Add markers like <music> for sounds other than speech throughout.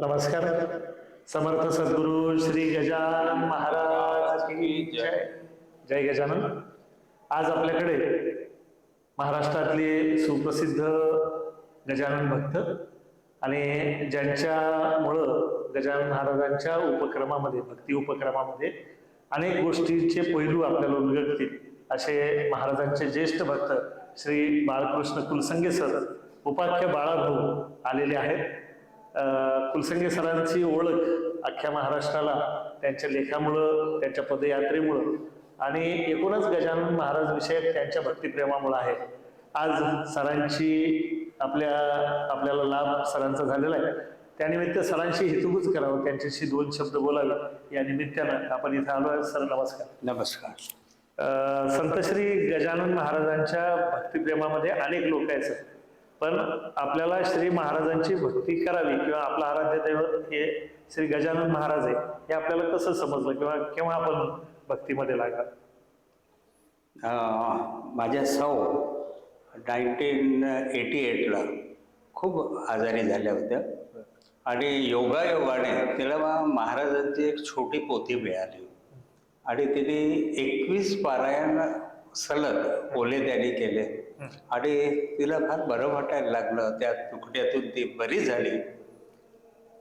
नमस्कार. समर्थ सद्गुरु श्री गजानन महाराज की जय. जय गजानन. आज आपल्याकडे महाराष्ट्रातले सुप्रसिद्ध गजानन भक्त आणि ज्यांच्यामुळं गजानन महाराजांच्या उपक्रमामध्ये भक्ती उपक्रमामध्ये अनेक गोष्टीचे पैलू आपल्याला उलगडतील असे महाराजांचे ज्येष्ठ भक्त श्री बाळकृष्ण कुलसंगे सर उपाख्य बाळाभाऊ आलेले आहेत. कुलसंगे सरांची ओळख अख्ख्या महाराष्ट्राला त्यांच्या लेखामुळं त्यांच्या पदयात्रेमुळं आणि एकूणच गजानन महाराज विषयक त्यांच्या भक्तिप्रेमामुळं आहे. आज सरांची आपल्या आपल्याला लाभ सरांचा झालेला आहे. त्यानिमित्त सरांशी हेतुबूच करावं त्यांच्याशी दोन शब्द बोलावे या निमित्तानं आपण इथं आलो आहे सर नमस्कार. नमस्कार. अं, संत श्री गजानन महाराजांच्या भक्तिप्रेमामध्ये अनेक लोक आहेत सर. पण आपल्याला श्री महाराजांची भक्ती करावी किंवा आपलं आराध्य दैवत हे श्री गजानन महाराज आहे हे आपल्याला कसं समजलं किंवा केव्हा आपण भक्तीमध्ये लागला? माझ्या सौ नाईन्टीन एटी एटला खूप आजारी झाल्या होत्या. आणि योगायोगाने तिला महाराजांची एक छोटी पोथी मिळाली. आणि तिने एकवीस पारायण सलग ओले त्यांनी केले. आणि तिला फार बरं वाटायला लागलं. त्या तुकड्यातून ती बरी झाली.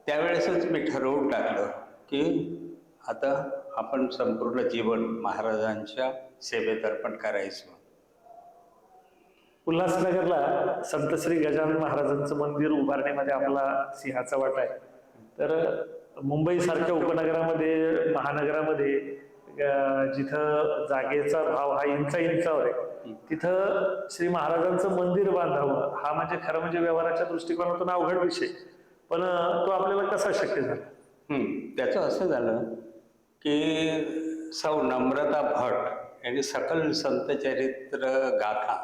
त्यावेळेसच मी ठरवून टाकलं की आता आपण संपूर्ण जीवन महाराजांच्या सेवेत अर्पण करायचो. उल्हासनगरला संत श्री गजानन महाराजांचं मंदिर उभारण्यामध्ये आपला सिंहाचा वाटा आहे. तर मुंबईसारख्या उपनगरामध्ये महानगरामध्ये जिथं जागेचा भाव हा इंचा इंचावर आहे. तिथं श्री महाराजांचं मंदिर बांधावं हा म्हणजे खरं म्हणजे व्यवहाराच्या दृष्टिकोनातून अवघड विषय. पण तो आपल्याला कसा शक्य झाला? त्याचं असं झालं की सौ नम्रता भट यांनी सकल संत चरित्र गाथा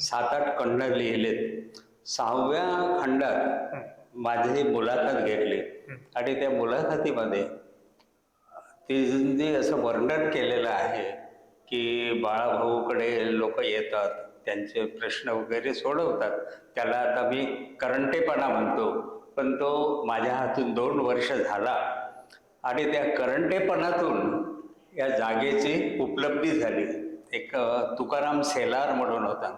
सात आठ खंड लिहिलेत. सहाव्या खंडात माझी मुलाखत घेतली. आणि त्या मुलाखतीमध्ये ते असं वर्णन केलेलं आहे की बाळाभाऊकडे लोक येतात त्यांचे प्रश्न वगैरे सोडवतात. त्याला आता मी करंटेपणा म्हणतो पण तो माझ्या हातून दोन वर्ष झाला. आणि त्या करंटेपणातून या जागेची उपलब्धी झाली. एक तुकाराम सेलार म्हणून होता.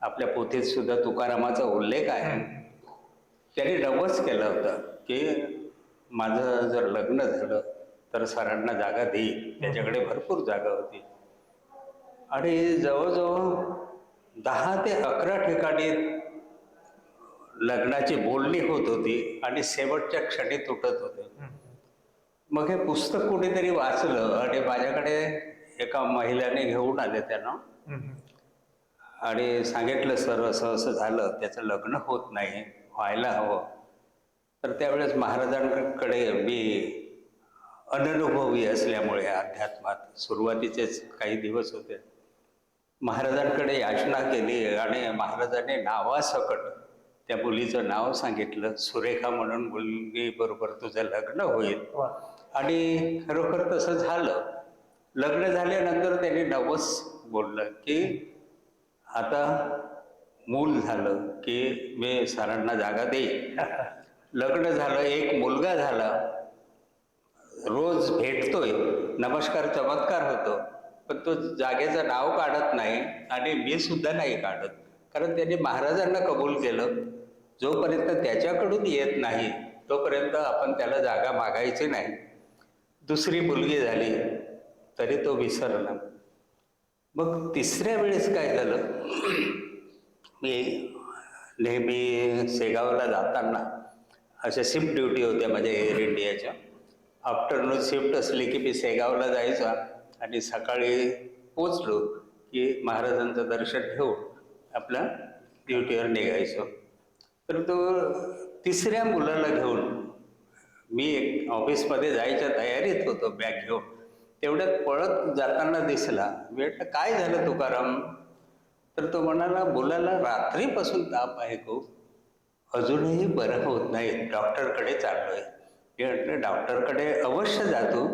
आपल्या पोथीत सुद्धा तुकारामाचा उल्लेख आहे. त्यांनी नवस केलं होतं की माझं जर लग्न झालं तर सरांना जागा देईल त्याच्याकडे भरपूर जागा होती. आणि जवळजवळ दहा ते अकरा ठिकाणी लग्नाची बोलणी होत होती आणि शेवटच्या क्षणी तुटत होते. मग हे पुस्तक कुणीतरी वाचलं आणि माझ्याकडे एका महिलेने घेऊन आले त्यांना. आणि सांगितलं सर असं असं झालं. त्याचं लग्न होत नाही. व्हायला हवं. तर त्यावेळेस महाराजांकडे मी अननुभवी असल्यामुळे अध्यात्मात सुरुवातीचेच काही दिवस होते. महाराजांकडे याचना केली आणि महाराजांनी नावासकट त्या मुलीचं नाव सांगितलं. सुरेखा म्हणून मुलगी बरोबर तुझं लग्न होईल. आणि खरोखर तसं झालं. लग्न झाल्यानंतर त्यांनी नवस बोललं की आता मूल झालं की मी सरांना जागा देईन. <laughs> लग्न झालं एक मुलगा झाला. रोज भेटतोय नमस्कार चमत्कार होतो. पण तो जागेचं नाव काढत नाही आणि मी सुद्धा नाही काढत. कारण त्यांनी महाराजांना कबूल केलं. जोपर्यंत त्याच्याकडून येत नाही तोपर्यंत आपण त्याला जागा मागायची नाही. दुसरी मुलगी झाली तरी तो विसरला. मग तिसऱ्या वेळेस काय झालं? मी नेहमी शेगावला जाताना अशा शिफ्ट ड्युटी होत्या माझ्या एअर इंडियाच्या. आफ्टरनून शिफ्ट असली की मी शेगावला जायचा आणि सकाळी पोचलो की महाराजांचं दर्शन घेऊन आपल्या ड्युटीवर निघायचो. तर तो तिसऱ्या मुलाला घेऊन मी एक ऑफिसमध्ये जायच्या तयारीत होतो बॅग घेऊन. तेवढ्यात पळत जाताना दिसला मी काय झालं तुकाराम? तर तो म्हणाला मुलाला रात्रीपासून ताप आहे खूप. अजूनही बरं होत नाही. डॉक्टरकडे चाललोय. मी म्हटलं डॉक्टरकडे अवश्य जातो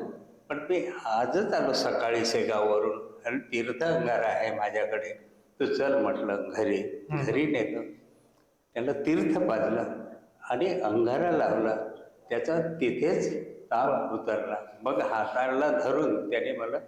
पण मी आजच आलो सकाळी शेगाववरून. आणि तीर्थ अंगार आहे माझ्याकडे. तू चल म्हटलं घरी. घरी नेलं त्याला तीर्थ पाजलं आणि अंगारा लावला. त्याचा तिथेच ताप उतरला. मग हाताला धरून त्याने मला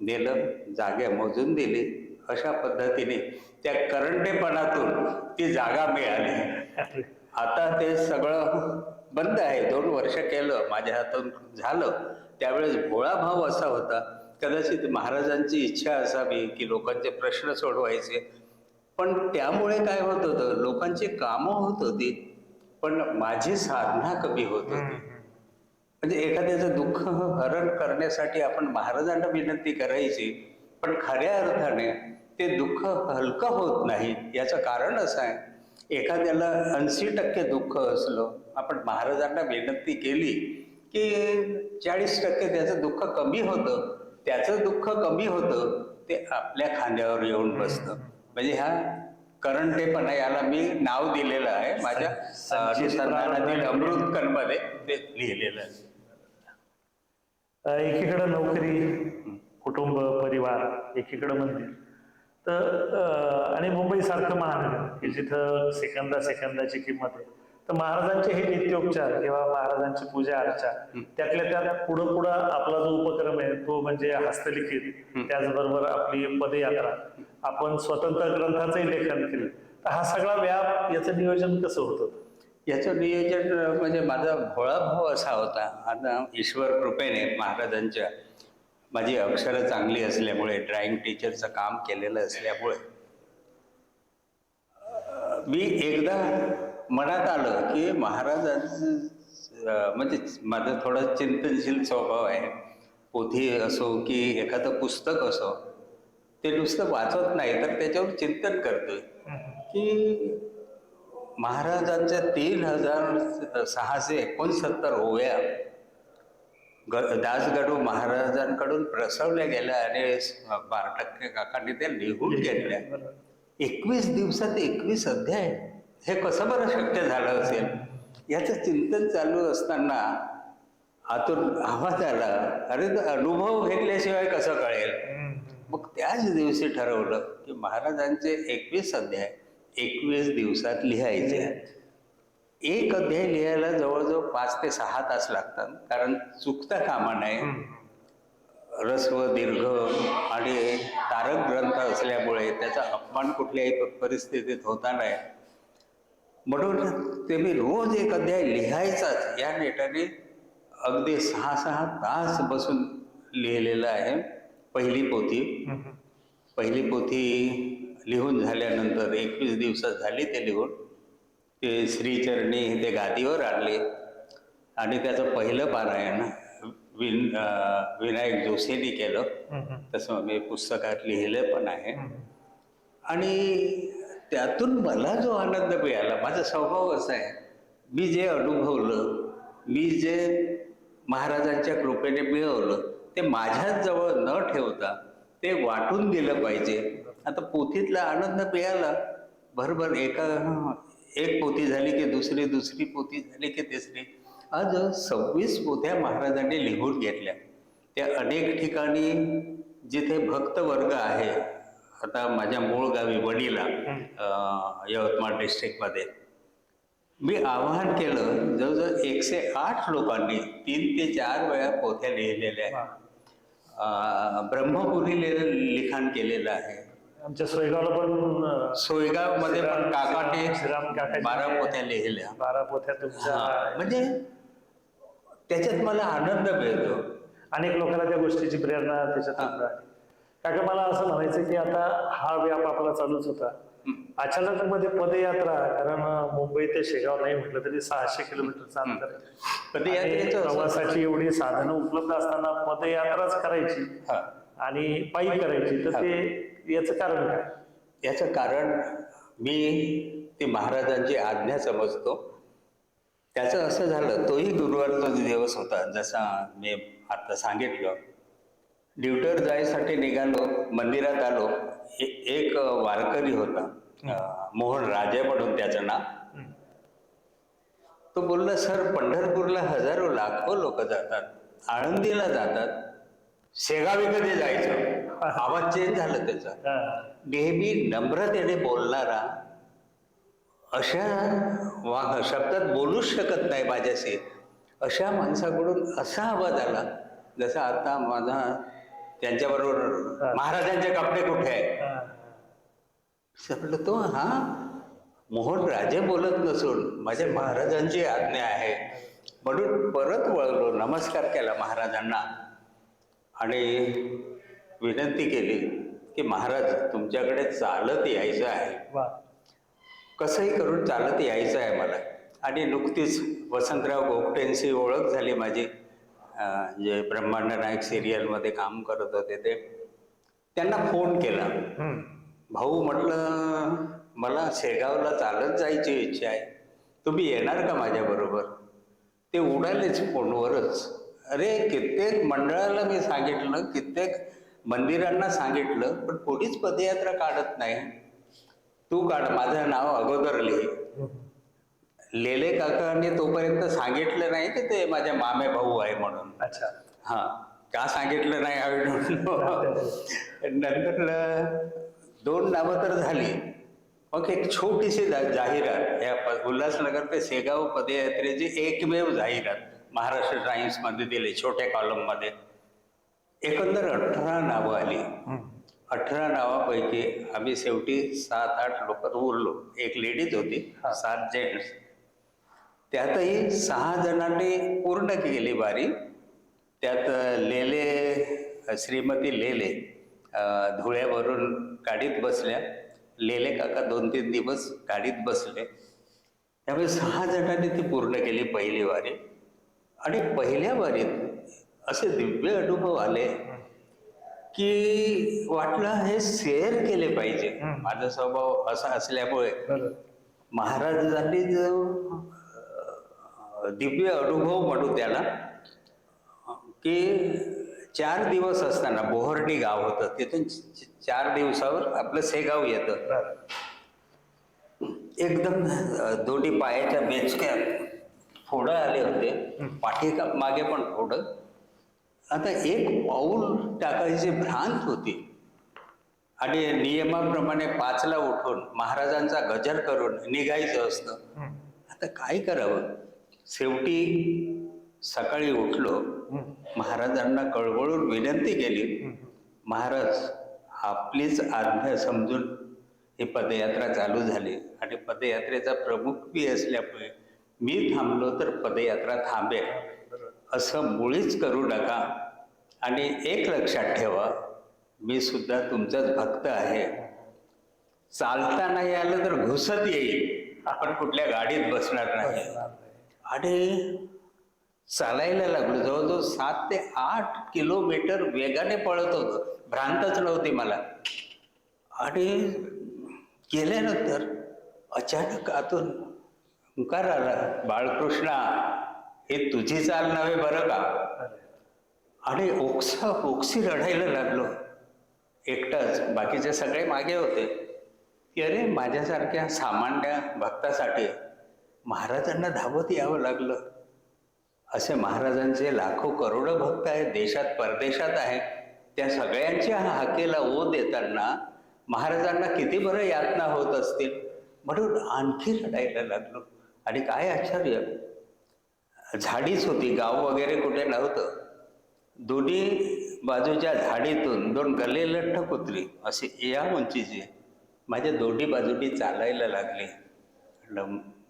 नेलं जागा मोजून दिली. अशा पद्धतीने त्या करंटेपणातून ती जागा मिळाली. आता ते सगळं बंद आहे. दोन वर्ष केलं माझ्या हातून झालं. त्यावेळेस भोळा भाव असा होता. कदाचित महाराजांची इच्छा असावी की लोकांचे प्रश्न सोडवायचे. पण त्यामुळे काय होत होतं? लोकांची कामं होत होती पण माझी साधना कमी होत होती. म्हणजे एखाद्याचं दुःख हरण करण्यासाठी आपण महाराजांना विनंती करायची पण खऱ्या अर्थाने ते दुःख हलकं होत नाही याचं कारण असं आहे. एखाद्याला ऐंशी टक्के दुःख असलं आपण महाराजांना विनंती केली की चाळीस टक्के त्याचं दुःख कमी होतं. त्याचं दुःख कमी होतं ते आपल्या खांद्यावर येऊन बसतं. म्हणजे हा करंटेपणा याला मी नाव दिलेलं आहे. माझ्या अनुसंधानातील अमृतकरमध्ये ते लिहिलेलं आहे. एकीकडं नोकरी कुटुंब परिवार एकीकडं मंदिर. तर आणि मुंबई सारखं महानगर की जिथं सेकंदा सेकंदाची किंमत आहे. तर महाराजांचे हे नित्योपचार किंवा महाराजांची पूजा अर्चा त्यातल्या त्यात पुढं पुढं आपला जो उपक्रम आहे तो म्हणजे हस्तलिखित त्याचबरोबर आपली पदयात्रा. आपण स्वतंत्र ग्रंथाचंही लेखन केलं. तर हा सगळा व्याप याचं नियोजन कसं होतं? याचं नियोजन म्हणजे माझा भोळा भाव असा होता. आता ईश्वर कृपेने महाराजांच्या माझी अक्षरं चांगली असल्यामुळे ड्रॉइंग टीचरचं काम केलेलं असल्यामुळे मी एकदा मनात आलं की महाराजांचं म्हणजे माझं थोडं चिंतनशील स्वभाव आहे. पोथी असो की एखादं पुस्तक असो ते नुसतं वाचत नाही तर त्याच्यावर चिंतन करतोय. की महाराजांच्या तीन हजार सहाशे एकोणसत्तर ओव्या ग दासगडू महाराजांकडून प्रसवल्या गेल्या आणि बारा टक्के काकांनी त्या लिहून घेतल्या. एकवीस दिवसात एकवीस अध्याय. हे कसं बरं शक्य झालं असेल? याचं चिंतन चालू असताना आतून आवाज आला अरे अनुभव घेतल्याशिवाय कसं कळेल? मग त्याच दिवशी ठरवलं की महाराजांचे एकवीस अध्याय एकवीस दिवसात लिहायचे एक अध्याय लिहायला जवळजवळ पाच ते सहा तास लागतात. कारण चुकता कामा नये. रस्व दीर्घ आणि तारक ग्रंथ असल्यामुळे त्याचा अपमान कुठल्याही परिस्थितीत होता नाही. म्हणून ते मी रोज एक अध्याय लिहायचाच. या नेटाने अगदी सहा सहा तास बसून लिहिलेलं आहे. पहिली पोथी. पहिली पोथी लिहून झाल्यानंतर एकवीस दिवसात झाली ते लिहून. ते श्रीचरणी ते गादीवर आणले. आणि त्याचं पहिलं पारायण विन विनायक जोशींनी केलं. तसं मी पुस्तकात लिहिलं पण आहे. आणि त्यातून मला जो आनंद मिळाला माझा स्वभाव असा आहे मी जे अनुभवलं मी जे महाराजांच्या कृपेने मिळवलं ते माझ्याच जवळ न ठेवता ते वाटून दिलं पाहिजे. आता पोथीतला आनंद मिळाला बरोबर एका एक पोथी झाली की दुसरी दुसरी पोथी झाली की तिसरी. आज सव्वीस पोथ्या महाराजांनी लिहून घेतल्या. त्या अनेक ठिकाणी जिथे भक्त वर्ग आहे आता माझ्या मूळ गावी वडीला यवतमाळ डिस्ट्रिक्टमध्ये. मी आवाहन केलं जवळजवळ एकशे आठ लोकांनी तीन ते चार वेळा पोथ्या लिहिलेल्या आहेत. ब्रह्मपुरी ले- लिखाण केलेलं आहे. आमच्या सोयगावला पण सोयगावमध्ये पण काकाजी बारा पोथ्या लिहिल्या. बारा पोथ्या तुमच्या म्हणजे त्याच्यात मला आनंद मिळतो. अनेक लोकांना त्या गोष्टीची प्रेरणा त्याच्यातून मिळाली. काका मला असं म्हणायचं की आता हा व्याप आपला चालूच होता. अचानक मध्ये पदयात्रा कारण मुंबई ते शेगाव नाही म्हटलं तरी सहाशे किलोमीटरचं अंतर आहे. पदयात्रेचं आणि असं- प्रवासाची एवढी साधनं उपलब्ध असताना पदयात्राच करायची. आणि पायी करायची. तर ते याचं कारण काय? याचं कारण मी ते महाराजांची आज्ञा समजतो. त्याचं असं झालं तोही गुरुवारचा दिवस होता जसा मी आता सांगितलं ड्युटीवर जायसाठी निघालो मंदिरात आलो ए- एक वारकरी होता मोहन राजे म्हणून त्याचं नाव. तो बोलला सर पंढरपूरला हजारो लाखो लोक जातात आळंदीला जातात शेगावी कधी जायचं. <laughs> आवाज चेंज झाला त्याचा. नेहमी नम्रतेने बोलणारा अशा वा शब्दात बोलूच शकत नाही माझ्याशी. अशा माणसाकडून असा आवाज आला जसा आता माझा त्यांच्याबरोबर महाराजांचे कपडे कुठे आहे. म्हटलं तो हा मोहन राजे बोलत नसून माझ्या महाराजांची आज्ञा आहे. म्हणून परत वळलो नमस्कार केला महाराजांना. आणि विनंती केली की महाराज तुमच्याकडे चालत यायचं आहे. कसंही करून चालत यायचं आहे मला. आणि नुकतीच वसंतराव गोगटेंशी ओळख झाली माझी. जे ब्रह्मांड नायक सिरियलमध्ये काम करत होते ते. त्यांना फोन केला. भाऊ म्हटलं मला शेगावला चालत जायची इच्छा आहे. तुम्ही येणार का माझ्याबरोबर? ते उडालेच फोनवरच. अरे कित्येक मंडळाला मी सांगितलं कित्येक मंदिरांना सांगितलं पण कोणीच पदयात्रा काढत नाही. तू काढ माझं नाव अगोदर लिही हम्म. लेले काकांनी तोपर्यंत सांगितलं नाही की ते माझ्या मामे भाऊ आहे म्हणून. अच्छा. हा का सांगितलं नाही आय डोंट <laughs> नंतर दोन नावं तर झाली. मग एक छोटीशी जाहिरात या उल्हासनगर ते शेगाव पदयात्रेची एकमेव जाहिरात. महाराष्ट्र टाइम्समध्ये दिली छोट्या कॉलममध्ये एकंदर अठरा नावं आली. अठरा नावापैकी आम्ही शेवटी सात आठ लोक उरलो. एक लेडीज होती हा. सात जेंट्स त्यातही सहा जणांनी पूर्ण केली बारी. त्यात लेले श्रीमती लेले धुळ्यावरून गाडीत बसल्या. लेले काका दोन तीन दिवस गाडीत बसले. त्यामुळे सहा जणांनी ती पूर्ण केली पहिली वारी. आणि पहिल्या वारीत असे दिव्य अनुभव आले की वाटलं हे शेअर केले पाहिजे. माझा स्वभाव असा असल्यामुळे. महाराजांनी जो दिव्य अनुभव म्हणू त्याला की चार दिवस असताना बोहर्डी गाव होतं तिथून चार दिवसावर आपलं सेगाव येतं. एकदम दोन्ही पायाच्या बेचक्यात फोडं आले होते. पाठी मागे पण फोडं आता एक पाऊल टाकायची भ्रांत होती. आणि नियमाप्रमाणे पाचला उठून महाराजांचा गजर करून निघायचं असतं. आता काय करावं? शेवटी सकाळी उठलो. महाराजांना कळवळून विनंती केली. महाराज आपलीच आज्ञा समजून ही पदयात्रा चालू झाली. आणि पदयात्रेचा प्रमुख मी असल्यामुळे मी थांबलो तर पदयात्रा थांबेल. असं मुळीच करू नका. आणि एक लक्षात ठेवा मी सुद्धा तुमचाच भक्त आहे. चालता नाही आलं तर घुसत येईल. आपण कुठल्या गाडीत बसणार नाही. आणि चालायला लागलो. जवळजवळ सात ते आठ किलोमीटर वेगाने पळत होतो. भ्रांतच नव्हती मला. आणि गेल्यानंतर अचानक आतून हुंकार आला बाळकृष्णा हे तुझी चाल नव्हे बरं का? आणि ओक्सा ओक्सी रडायला लागलो. एकटाच बाकीचे सगळे मागे होते. की अरे माझ्यासारख्या सामान्य भक्तासाठी महाराजांना धावत यावं लागलं. असे महाराजांचे लाखो करोडो भक्त आहेत देशात परदेशात आहेत. त्या सगळ्यांच्या हाकेला ओ देताना महाराजांना किती बरं यातना होत असतील? म्हणून आणखी रडायला लागलो. आणि काय आश्चर्य? झाडीच होती गाव वगैरे कुठे नव्हतं. दोन्ही बाजूच्या झाडीतून दोन गल्लेलठ्ठ कुत्री असे या उंचीचे. माझ्या दोन्ही बाजूनी चालायला लागले.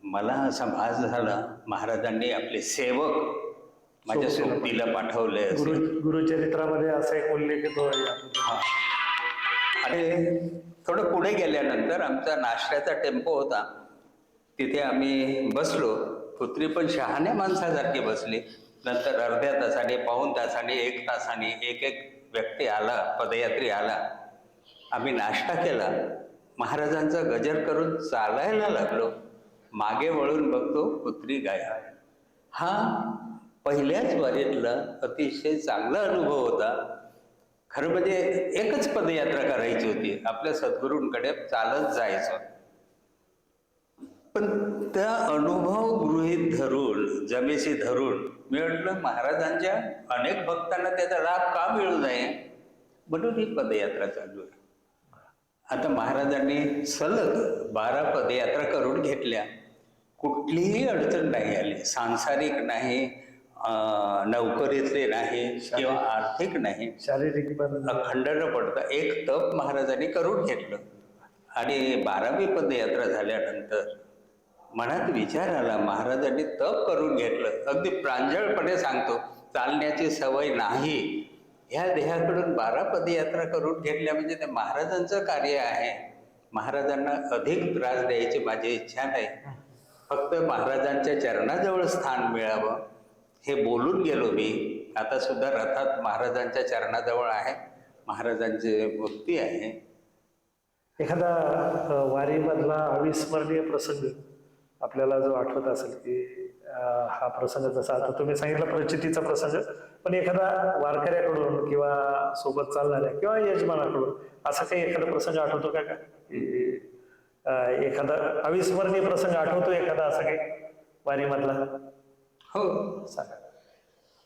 मला असा भास झाला महाराजांनी आपले सेवक माझ्या सोबतीला पाठवले गुरु गुरुचरित्रामध्ये असा एक उल्लेख येतो. हा. आणि थोडं पुढे गेल्यानंतर आमचा नाश्त्याचा टेम्पो होता. तिथे आम्ही बसलो. कुत्री पण शहाण्या माणसासारखी बसली. नंतर अर्ध्या तासाने पाऊण तासाने एक तासाने एक एक व्यक्ती आला पदयात्री आला. आम्ही नाश्ता केला. महाराजांचा गजर करून चालायला लागलो. मागे वळून बघतो कुत्री गाया हा पहिल्याच वारीतला अतिशय चांगला अनुभव होता. खरं म्हणजे एकच पदयात्रा करायची होती. आपल्या सद्गुरूंकडे चालत जायचं. पण त्या अनुभव गृहीत धरून जमेशी धरून मी म्हटलं महाराजांच्या अनेक भक्तांना त्याचा लाभ का मिळू नये? म्हणून ही पदयात्रा चालू आहे. आता महाराजांनी सलग बारा पदयात्रा करून घेतल्या. कुठलीही अडचण नाही आली. सांसारिक नाही नोकरीतले नाही किंवा आर्थिक नाही. शारीरिक अखंड पडता. एक तप महाराजांनी करून घेतलं. आणि बारावी पदयात्रा झाल्यानंतर मनात विचार आला महाराजांनी तप करून घेतलं. अगदी प्रांजळपणे सांगतो चालण्याची सवय नाही. ह्या देहाकडून बारा पदयात्रा करून घेतल्या म्हणजे ते महाराजांचं कार्य आहे. महाराजांना अधिक त्रास द्यायची माझी इच्छा नाही. फक्त महाराजांच्या चरणाजवळ स्थान मिळावं. हे बोलून गेलो मी. आता सुद्धा रथात महाराजांच्या चरणाजवळ आहे. महाराजांची मूर्ती आहे. एखादा वारीमधला अविस्मरणीय प्रसंग. आपल्याला जो आठवत असेल की हा प्रसंग जसा आता तुम्ही सांगितलं प्रचितीचा प्रसंग पण एखादा वारकऱ्याकडून किंवा सोबत चालणाऱ्या किंवा यजमानाकडून असा काही एखादा प्रसंग आठवतो का का? एखादा अविस्मरणीय प्रसंग आठवतो एखादा असा काही वारीमधला? हो. सांगा.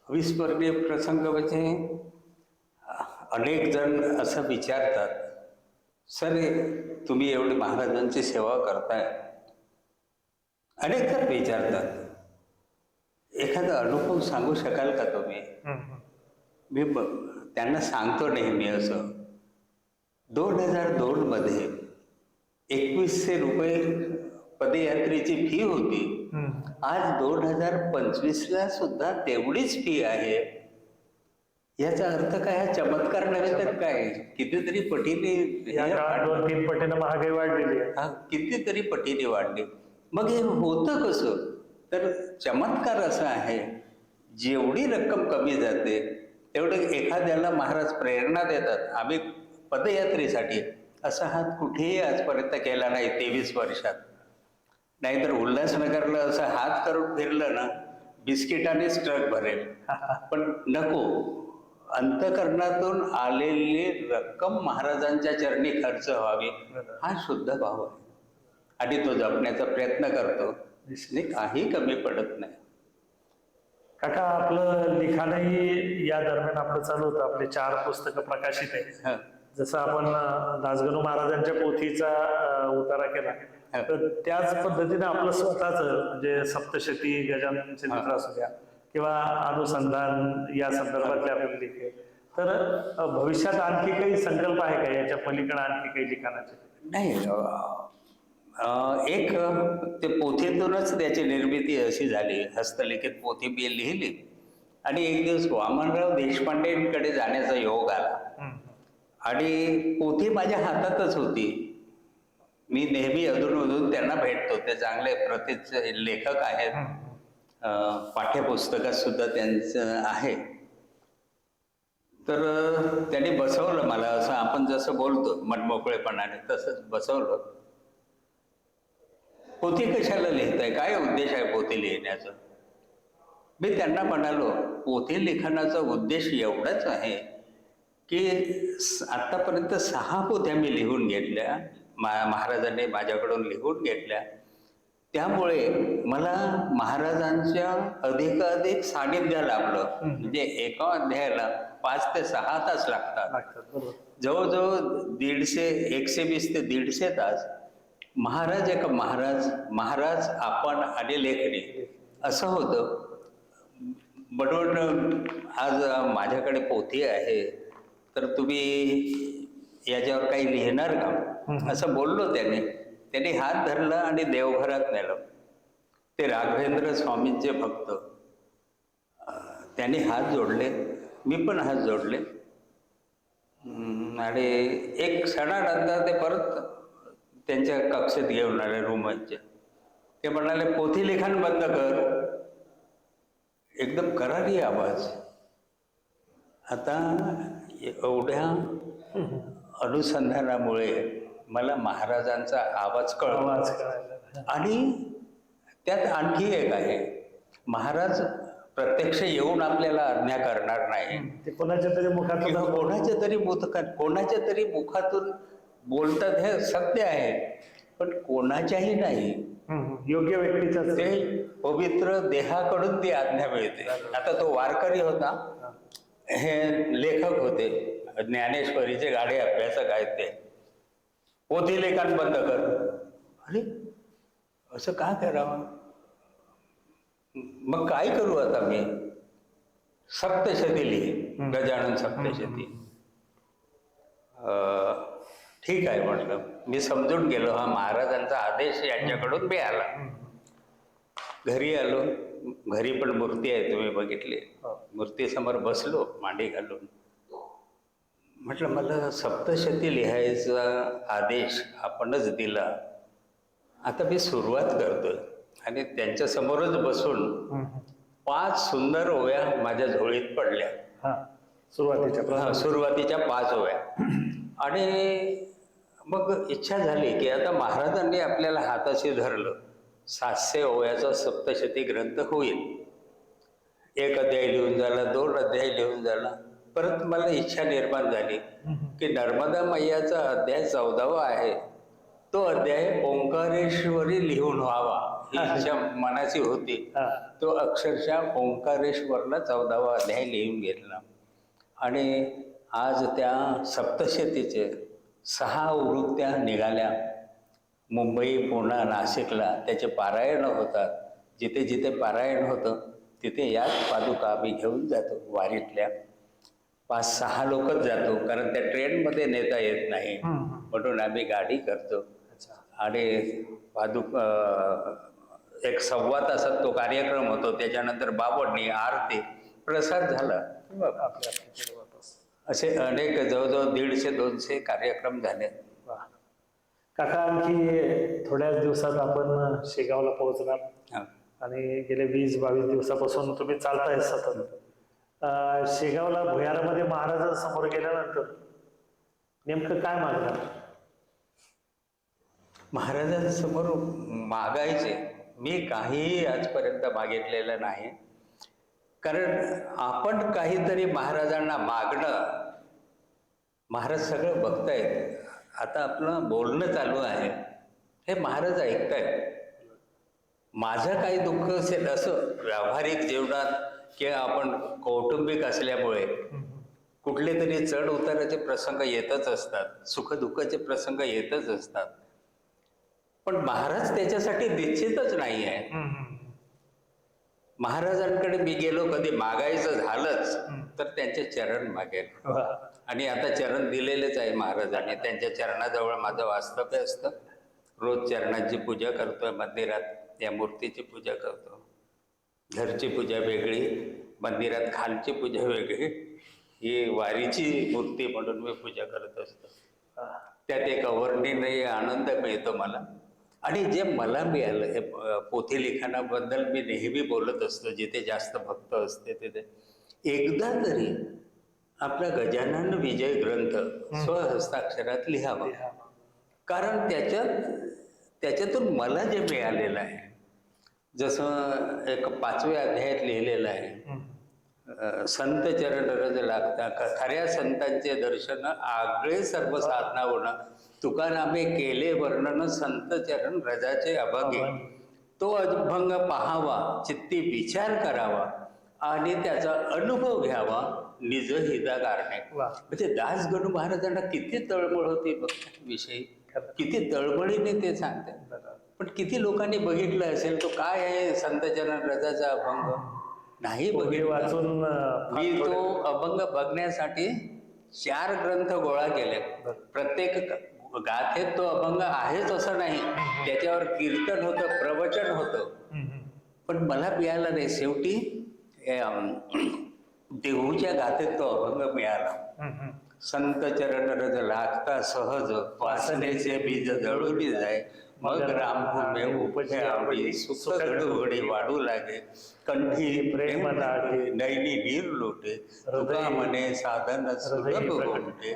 अविस्मरणीय प्रसंग म्हणजे अनेक जण असं विचारतात सर तुम्ही एवढी महाराजांची सेवा करताय अनेक जण विचारतात. एखादा अनुभव सांगू शकाल का तुम्ही. मी त्यांना सांगतो नेहमी असं. दोन हजार दोन मध्ये एकवीसशे रुपये पदयात्रेची फी होती. आज दोन हजार पंचवीसला सुद्धा तेवढीच फी आहे. याचा अर्थ काय? हा चमत्कार नव्हे तर काय? कितीतरी पटीने कितीतरी पटीने वाढले. मग हे होतं कसं? तर चमत्कार असा आहे जेवढी रक्कम कमी जाते तेवढं एखाद्याला महाराज प्रेरणा देतात आम्ही पदयात्रेसाठी. असा हात कुठेही आजपर्यंत केला नाही तेवीस वर्षात. नाहीतर उल्हासनगरला असं हात करून फिरलं ना बिस्किटानेच ट्रक भरेल. <laughs> पण नको अंतकरणातून आलेली रक्कम महाराजांच्या चरणी खर्च व्हावी हा शुद्ध भाव आहे. आणि तो जपण्याचा प्रयत्न करतो. आणि काही कमी पडत नाही. काका आपलं लिखाणही या दरम्यान आपलं चालू होतं. आपले चार पुस्तकं प्रकाशित आहे हं. जसं आपण दासगणू महाराजांच्या पोथीचा उतारा केला. तर त्याच पद्धतीने आपलं स्वतःच म्हणजे सप्तशती गजानन चरित्र असू द्या किंवा अनुसंधान या संदर्भातले आपले लेख. तर भविष्यात आणखी काही संकल्प आहे का? याच्या पलीकडे आणखी काही लिखाणाचे? नाही एक ते पोथीतूनच त्याची निर्मिती अशी झाली. हस्तलिखित पोथी मी लिहिली. आणि एक दिवस वामनराव देशपांडेंकडे जाण्याचा योग आला. आणि पोथी माझ्या हातातच होती. मी नेहमी अधूनमधून त्यांना भेटतो. ते चांगले प्रतीचे लेखक आहेत. पाठ्यपुस्तकात सुद्धा त्यांचं आहे. तर त्यांनी बसवलं मला. असं आपण जसं बोलतो मनमोकळेपणाने तसंच बसवलं. पोथी कशाला लिहिताय? काय उद्देश आहे पोथी लिहिण्याचा? मी त्यांना म्हणालो पोथी लिखाणाचा उद्देश एवढाच आहे की आतापर्यंत सहा पोथ्या मी लिहून घेतल्या मा महाराजांनी माझ्याकडून लिहून घेतल्या. त्यामुळे मला महाराजांच्या अधिकाधिक सानिध्य लाभलं. म्हणजे एका अध्यायाला पाच ते सहा तास लागतात. जवळजवळ दीडशे एकशे वीस ते दीडशे तास महाराज एक महाराज महाराज आपण आणि लेखणी. असं होतं. बटवट आज माझ्याकडे पोथी आहे तर तुम्ही याच्यावर काही लिहिणार का? असं बोललो त्याने. त्याने हात धरला आणि देवघरात नेलं. ते राघवेंद्र स्वामींचे भक्त. त्यांनी हात जोडले. मी पण हात जोडले. आणि एक क्षणानंतर ते परत त्यांच्या कक्षेत घेऊन आले रूमच्या ते म्हणाले पोथी लिखाण बंद कर. एकदम करारी आवाज. आता एवढ्या अनुसंधानामुळे मला महाराजांचा आवाज कळला. आणि त्यात आणखी एक आहे. महाराज प्रत्यक्ष येऊन आपल्याला आज्ञा करणार नाही. ते कोणाच्या तरी मुखातून कोणाच्या तरी मुखात कोणाच्या तरी मुखातून बोलतात हे सत्य आहे पण कोणाच्याही नाही. योग्य व्यक्तीचाच ते पवित्र देहाकडून ती आज्ञा मिळते. आता तो वारकरी होता. हे. लेखक होते. ज्ञानेश्वरीचे गाडे अभ्यासक आहेत ते. पोथी लेखन बंद कर. अरे असं का करावं? मग काय करू आता मी? सप्तशती लिही. गजानन सप्तशती. अं, ठीक आहे म्हटलं. मी समजून गेलो. हा महाराजांचा आदेश यांच्याकडून मिळाला. घरी आलो. घरी पण मूर्ती आहे तुम्ही बघितली. हो. मूर्तीसमोर बसलो मांडी घालून. म्हटलं मला सप्तशती लिहायचा आदेश आपणच दिला. आता मी सुरुवात करतोय. आणि त्यांच्या समोरच बसून. पाच सुंदर ओव्या माझ्या झोळीत पडल्या. सुरुवातीच्या. सुरुवातीच्या पाच ओव्या. <clears throat> आणि मग इच्छा झाली की आता महाराजांनी आपल्याला हाताशी धरलं. सातशे ओव्याचा सप्तशती ग्रंथ होईल. एक अध्याय लिहून झाला दोन अध्याय लिहून झाला. परत मला इच्छा निर्माण झाली की नर्मदा मैयाचा अध्याय चौदावा आहे. तो अध्याय ओंकारेश्वरी लिहून व्हावा ही इच्छा मनाची होती. तो अक्षरशः ओंकारेश्वरला चौदावा अध्याय लिहून घेतला. आणि आज त्या सप्तशतीचे सहा वृत्त्या निघाल्या मुंबई पुणा नाशिकला त्याचे पारायण होतात जिथे जिथे पारायण होतं तिथे याच पादुका आम्ही घेऊन जातो वारीतल्या पाच सहा लोकच जातो कारण त्या ट्रेनमध्ये नेता येत नाही. म्हणून आम्ही गाडी करतो. आणि पादुक एक सव्वा तासात तो कार्यक्रम होतो त्याच्यानंतर बाबडणी आरती प्रसाद झाला. असे अनेक जवळजवळ दीडशे दोनशे कार्यक्रम झाले. काका आणखी थोड्याच दिवसात आपण शेगावला पोहोचणार. हा. आणि गेले वीस बावीस दिवसापासून तुम्ही चालताय सतत. शेगावला भुयारामध्ये महाराजांसमोर गेल्यानंतर नेमकं काय मागणार? महाराजांसमोर मागायचे. मी काहीही आजपर्यंत मागितलेलं नाही. कारण आपण काहीतरी महाराजांना मागणं महाराज सगळं बघतायत. आता आपलं बोलणं चालू आहे. हे महाराज ऐकतायत. माझं काही दुःख असेल असं व्यावहारिक जीवनात किंवा आपण कौटुंबिक असल्यामुळे कुठले तरी चढ उताराचे प्रसंग येतच असतात. सुखदुःखाचे प्रसंग येतच असतात. पण महाराज त्याच्यासाठी निश्चितच नाही आहे महाराजांकडे मी गेलो कधी मागायचं झालंच तर त्यांचे चरण मागेल. आणि आता चरण दिलेलेच आहे महाराजांनी त्यांच्या चरणाजवळ माझं वास्तव्य असतं. रोज चरणांची पूजा करतोय मंदिरात या मूर्तीची पूजा करतो. घरची पूजा वेगळी मंदिरात खालची पूजा वेगळी. ही वारीची मूर्ती म्हणून मी पूजा करत असतो. त्यात एक अवर्णनीय आनंद मिळतो मला. आणि जे मला मिळालं हे पोथी लिखाणाबद्दल मी नेहमी बोलत असतो जिथे जास्त भक्त असते तिथे. एकदा तरी आपला गजानन विजय ग्रंथ स्वहस्ताक्षरात लिहावा. कारण त्याच्यात त्याच्यातून मला जे मिळालेलं आहे जसं एक पाचव्या अध्यायात लिहिलेलं आहे संत चरण रज लागता खऱ्या संतांचे दर्शन आगळे सर्व साधना होणं तुकारामे केले वर्णन संत चरण रजाचे अभंगे. तो अभंग पाहावा चित्ती विचार करावा आणि त्याचा अनुभव घ्यावा निज हिता कारणे वा. म्हणजे दास गणू महाराजांना किती तळमळ होती विषयी. किती तळमळीने ते सांगतात. पण किती लोकांनी बघितलं असेल तो काय आहे संत चरण रजाचा अभंग? नाही वाचून मी तो अभंग बघण्यासाठी चार ग्रंथ गोळा केले. प्रत्येक गाथेत तो अभंग आहेच असं नाही. त्याच्यावर कीर्तन होतं प्रवचन होतं. पण मला मिळालं नाही. शेवटी देहूच्या गाथेत तो अभंग मिळाला. संत चरण रज लागता सहज वासनेचे बीज जळून जाय. मग रामभूमे उपजे आवडी सुख घडी वाढू लागे. कंठी प्रेम नैनी नीर लोटे. तुका मने साधन सुलभ. गोमटे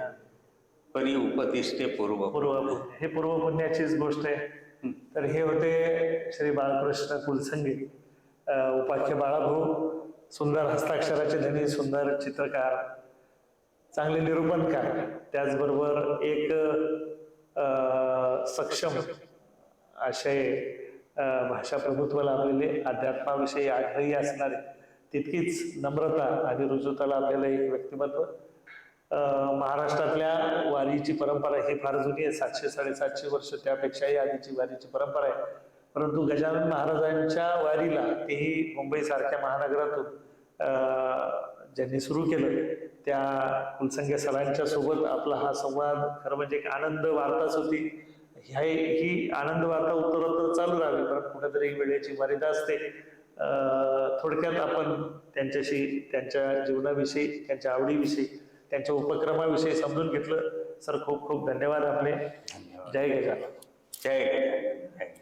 परी उपदिष्टे पूर्व पूर्व हे पूर्वपुण्याचीच गोष्ट आहे. तर हे होते श्री बाळकृष्ण कुलसंगी उपाख्य बाळाभाऊ सुंदर हस्ताक्षराचे धनी सुंदर चित्रकार चांगले निरूपणकार त्याचबरोबर एक सक्षम असे भाषा प्रभुत्व लाभलेले अध्यात्माविषयी आग्रही असणारे तितकीच नम्रता आणि रुजुता लाभलेलं एक व्यक्तिमत्व महाराष्ट्रातल्या वारीची परंपरा ही फार जुनी आहे. सातशे साडेसातशे वर्ष त्यापेक्षाही आधीची वारीची परंपरा आहे. परंतु गजानन महाराजांच्या वारीला तेही मुंबईसारख्या महानगरातून ज्यांनी सुरू केलं त्या कुलसंगे सरांच्या सोबत आपला हा संवाद खरं म्हणजे एक आनंद वार्ताच होती. ह्या ही आनंद वार्ता उत्तरोत्तर चालू राहावी कारण कुठेतरी वेळेची मर्यादा असते. थोडक्यात आपण त्यांच्याशी त्यांच्या जीवनाविषयी त्यांच्या आवडीविषयी त्यांच्या उपक्रमाविषयी समजून घेतलं. सर खूप खूप धन्यवाद आपले. जय गजानन. जय गजानन.